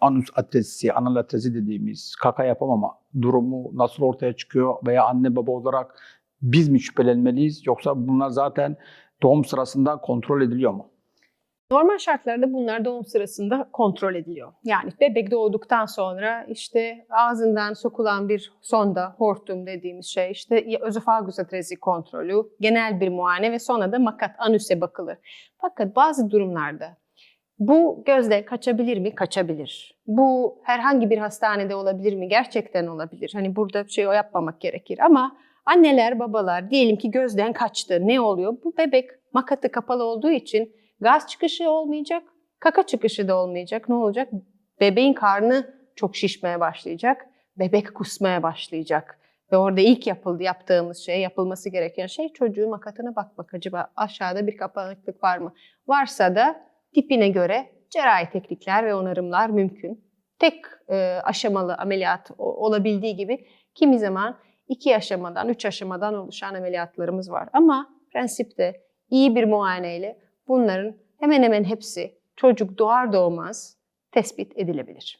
Anus atresi, anal atresi dediğimiz kaka yapamama durumu nasıl ortaya çıkıyor veya anne baba olarak biz mi şüphelenmeliyiz yoksa bunlar zaten doğum sırasında kontrol ediliyor mu? Normal şartlarda bunlar doğum sırasında kontrol ediliyor. Yani bebek doğduktan sonra işte ağzından sokulan bir sonda, hortum dediğimiz şey, işte özofagus atrezi kontrolü, genel bir muayene ve sonra da makat anüse bakılır. Fakat bazı durumlarda bu gözle kaçabilir mi? Kaçabilir. Bu herhangi bir hastanede olabilir mi? Gerçekten olabilir. Hani burada şey o yapmamak gerekir ama anneler, babalar diyelim ki gözden kaçtı. Ne oluyor? Bu bebek makatı kapalı olduğu için gaz çıkışı olmayacak, kaka çıkışı da olmayacak. Ne olacak? Bebeğin karnı çok şişmeye başlayacak. Bebek kusmaya başlayacak. Ve orada ilk yapıldı yaptığımız şey, yapılması gereken şey çocuğun makatına bakmak. Acaba aşağıda bir kapanıklık var mı? Varsa da tipine göre cerrahi teknikler ve onarımlar mümkün. Tek e, aşamalı ameliyat olabildiği gibi kimi zaman iki aşamadan, üç aşamadan oluşan ameliyatlarımız var. Ama prensipte iyi bir muayeneyle bunların hemen hemen hepsi çocuk doğar doğmaz tespit edilebilir.